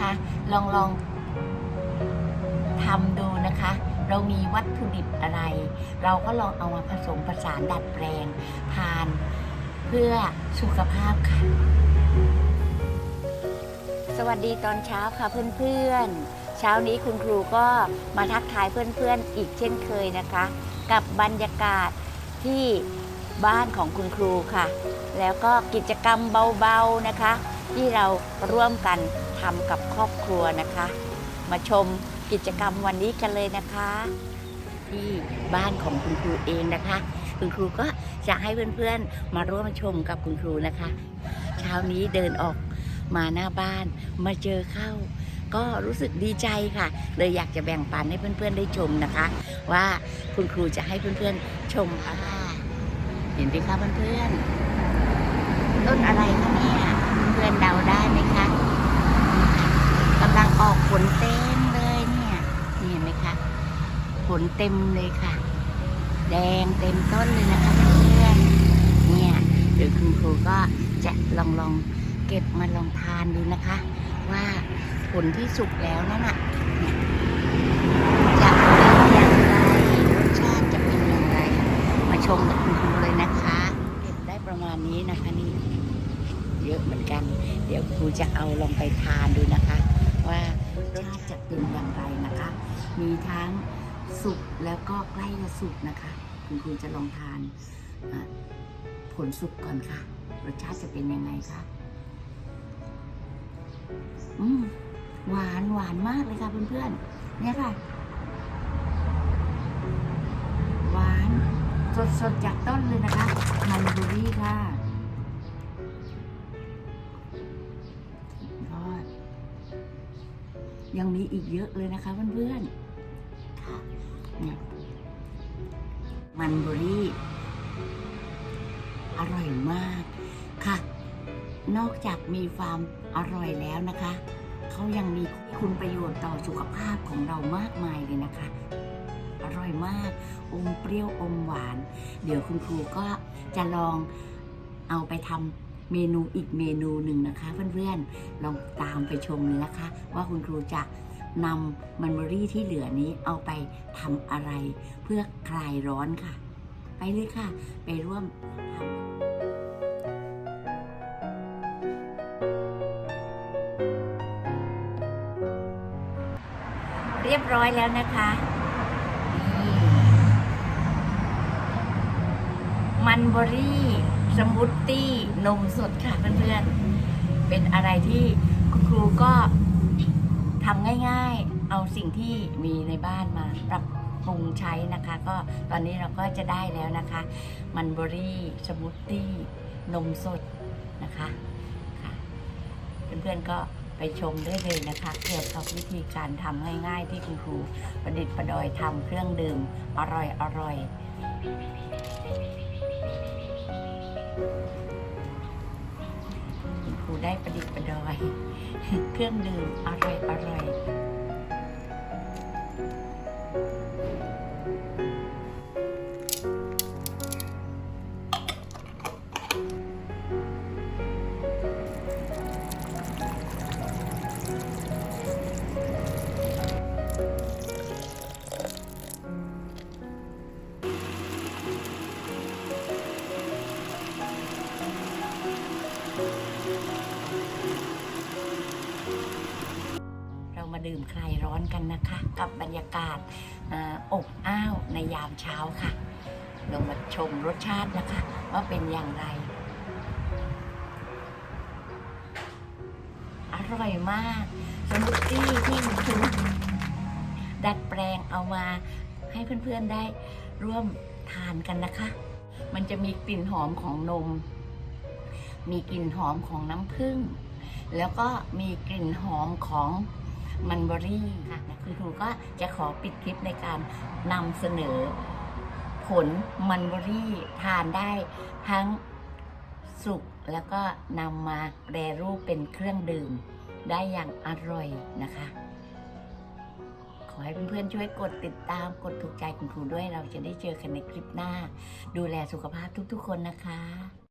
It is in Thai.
นะคะ ลองลองทำดูนะคะ เรามีวัตถุดิบอะไร เราก็ลองเอามาผสมผสานดัดแปลง ทานเพื่อสุขภาพค่ะ สวัสดีตอนเช้าค่ะเพื่อนๆ เช้านี้คุณครูก็มาทักทายเพื่อนๆ อีกเช่นเคยนะคะ กับบรรยากาศที่ บ้านของคุณครูค่ะ แล้วก็กิจกรรมเบาๆนะคะ ที่เราร่วมกันทำกับครอบครัวนะคะ มาชมกิจกรรมวันนี้กันเลยนะคะ ที่บ้านของคุณครูเองนะคะ คุณครูก็จะให้เพื่อนๆมาร่วมชมกับคุณครูนะคะ เช้านี้เดินออกมาหน้าบ้านมาเจอเข้า ก็รู้สึกดีใจค่ะ เลยอยากจะแบ่งปันให้เพื่อนๆได้ชมนะคะ ว่าคุณครูจะให้เพื่อนๆชมอะไร ห็นไหมคะเพื่อนๆต้นอะไรคะเนี่ยเพื่อนเดาได้ไหมคะกำลังออกผลเต็มเลยเนี่ยเห็นไหมคะผลเต็มเลยค่ะ แดงเต็มต้นเลยนะคะเพื่อนๆเนี่ยเดี๋ยวคุณครูก็จะลองลองเก็บมาลองทานดูนะคะ ว่าผลที่สุกแล้วนั่นน่ะเนี่ยจะเป็นอย่างไรรสชาติจะเป็นอย่างไร มาชมกับคุณครูเลยนะคะ เก็บได้ ประมาณนี้นะคะ นี่เยอะเหมือนกัน เดี๋ยวครูจะเอาลองไปทานดูนะคะ ว่ารสชาติจะเป็นอย่างไรนะคะ มีทั้งสุกแล้วก็ใกล้จะสุกนะคะ คุณครูจะลองทานผลสุกก่อนค่ะ รสชาติจะเป็นยังไงคะอืมหวานหวานมากเลยค่ะเพื่อนๆเนี่ยค่ะ สดสดๆจากต้นเลยนะคะมันเบอรี่ค่ะยอดยังมีอีกเยอะเลยนะคะเพื่อนๆมันเบอรี่อร่อยมากค่ะ นอกจากมีความอร่อยแล้วนะคะ เขายังมีคุณประโยชน์ต่อสุขภาพของเรามากมายเลยนะคะ ร่อยมาก อมเปรี้ยวอมหวาน เดี๋ยวคุณครูก็จะลองเอาไปทำเมนูอีกเมนูหนึ่งนะคะ เพื่อนๆลองตามไปชมเลยนะคะ ว่าคุณครูจะนำมันเบอรี่ที่เหลือนี้เอาไปทำอะไร เพื่อคลายร้อนค่ะ ไปเลยค่ะ ไปร่วมทำเรียบร้อยแล้วนะคะนี่ มันเบอรี่สมูทตี้นมสดค่ะเพื่อนๆ เป็นอะไรที่คุณครูก็ทำง่ายๆ เอาสิ่งที่มีในบ้านมาปรับปรุงใช้นะคะ ก็ตอนนี้เราก็จะได้แล้วนะคะ มันเบอรี่สมูทตี้นมสดนะคะค่ะเพื่อนๆก็ไปชมได้เลยนะคะเกี่ยวกับวิธีการทำง่ายๆ ที่คุณครูประดิษฐ์ประดอยทำเครื่องดื่มอร่อยอร่อย ได้ประดิษฐ์ประดอย เครื่องดื่มอร่อยอร่อย ดื่มคลายร้อนกันนะคะ กับบรรยากาศอบอ้าวในยามเช้าค่ะเรามาชมรสชาตินะคะ ว่าเป็นอย่างไร อร่อยมากสมูทตี้ที่คุณดัดแปลงเอามาให้เพื่อนๆได้ร่วมทานกันนะคะ มันจะมีกลิ่นหอมของนม มีกลิ่นหอมของน้ำผึ้ง แล้วก็มีกลิ่นหอมของ มันเบอรี่ค่ะคุณครูก็จะขอปิดคลิปในการนำเสนอผลมันเบอรี่ทานได้ทั้งสุกแล้วก็นำมาแปรรูปเป็นเครื่องดื่ม ได้อย่างอร่อยนะคะ ขอให้เพื่อนๆช่วยกดติดตามกดถูกใจคุณครูด้วยเราจะได้เจอกันในคลิปหน้า ดูแลสุขภาพทุกๆคนนะคะ